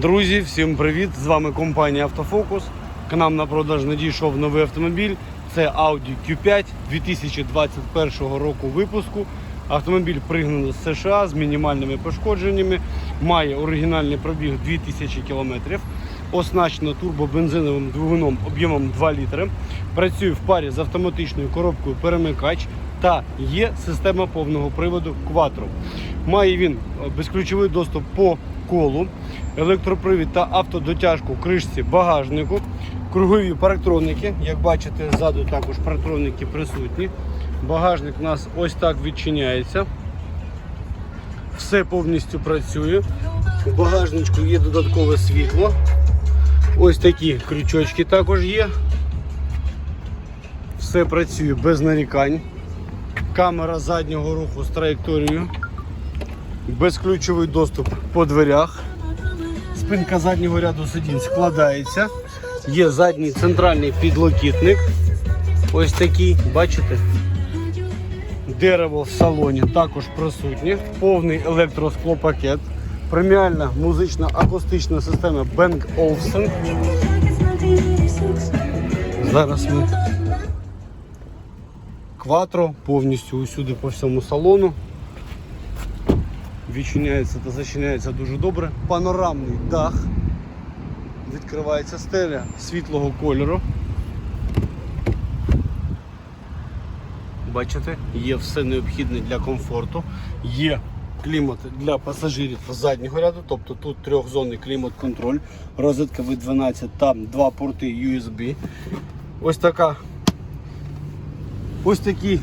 Друзі, всім привіт! З вами компанія Автофокус. К нам на продаж надійшов новий автомобіль. Це Audi Q5 2021 року випуску. Автомобіль пригнано з США з мінімальними пошкодженнями. Має оригінальний пробіг 2000 км. Оснащено турбобензиновим двигуном об'ємом 2 літри. Працює в парі з автоматичною коробкою перемикач та є система повного приводу Quattro. Має він е, безключовий доступ по колу, електропривід та автодотяжку кришці багажнику, кругові парктроники. Як бачите, ззаду також парктроники присутні. Багажник у нас ось так відчиняється. Все повністю працює. У багажничку є додаткове світло. Ось такі крючочки також є. Все працює без нарікань. Камера заднього руху з траєкторією. Безключовий доступ по дверях. Спинка заднього ряду сидінь складається. Є задній центральний підлокітник. Ось такий, бачите? Дерево в салоні також присутнє. Повний електросклопакет. Преміальна музична акустична система Bang Olufsen. Зараз ми кватро повністю усюди по всьому салону. Відчиняється та зачиняється дуже добре. Панорамний дах. Відкривається стеля світлого кольору. Бачите, є все необхідне для комфорту. Є клімат для пасажирів заднього ряду, тобто тут трьохзонний клімат-контроль, розетка V12, там два порти USB. Ось така. Ось такий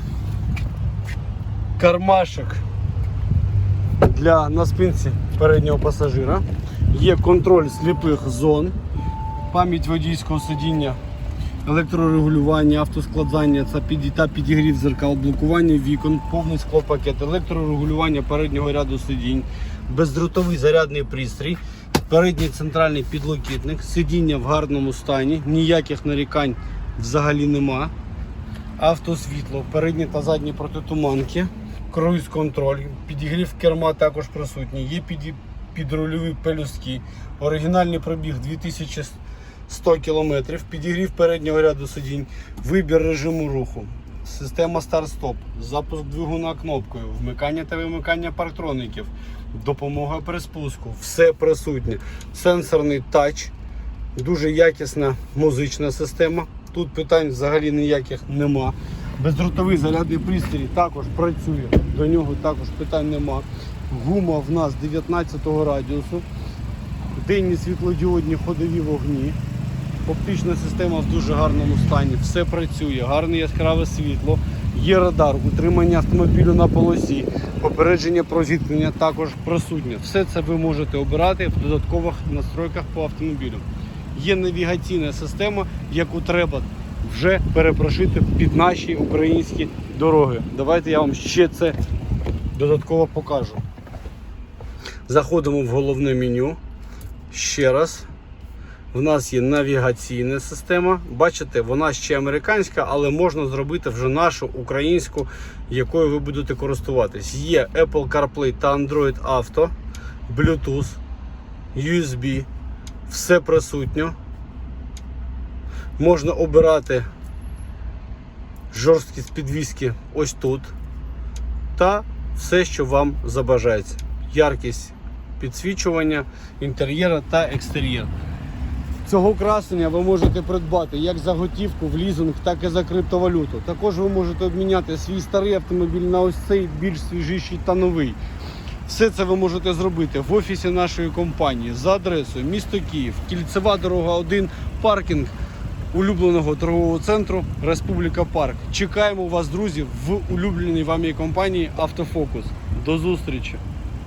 кармашек для на спинці переднього пасажира. Є контроль сліпих зон, пам'ять водійського сидіння, електрорегулювання, автоскладання та під- підігрів зеркал, блокування вікон, повний склопакет, електрорегулювання переднього ряду сидінь, бездротовий зарядний пристрій, передній центральний підлокітник, сидіння в гарному стані, ніяких нарікань взагалі нема автосвітло, передні та задні протитуманки, круїз контроль, підігрів керма також присутній, є під, підрульові пелюстки, оригінальний пробіг 2100 км, підігрів переднього ряду сидінь, вибір режиму руху, система старт-стоп, запуск двигуна кнопкою, вмикання та вимикання парктроників, допомога при спуску, все присутнє, сенсорний тач. Дуже якісна музична система. Тут питань взагалі ніяких нема. Бездротовий зарядний пристрій також працює, до нього також питань нема. Гума в нас 19 радіусу, денні світлодіодні ходові вогні. Оптична система в дуже гарному стані, все працює, гарне яскраве світло, є радар, утримання автомобілю на полосі, попередження про зіткнення також присутнє. Все це ви можете обирати в додаткових настройках по автомобілю. Є навігаційна система, яку треба вже перепрошити під наші українські дороги. Давайте я вам ще це додатково покажу. Заходимо в головне меню. Ще раз. В нас є навігаційна система. Бачите, вона ще американська, але можна зробити вже нашу українську, якою ви будете користуватись. Є Apple CarPlay та Android Auto, Bluetooth, USB, все присутньо. Можна обирати жорсткість підвіски ось тут. Та все, що вам забажається. Яркість підсвічування інтер'єра та екстер'єр. Цього красення ви можете придбати як за готівку в лізинг, так і за криптовалюту. Також ви можете обміняти свій старий автомобіль на ось цей більш свіжіший та новий. Все це ви можете зробити в офісі нашої компанії за адресою місто Київ, кільцева дорога 1, паркінг улюбленого торгового центру Республіка Парк. Чекаємо вас, друзі, в улюбленій вами компанії Автофокус. До зустрічі!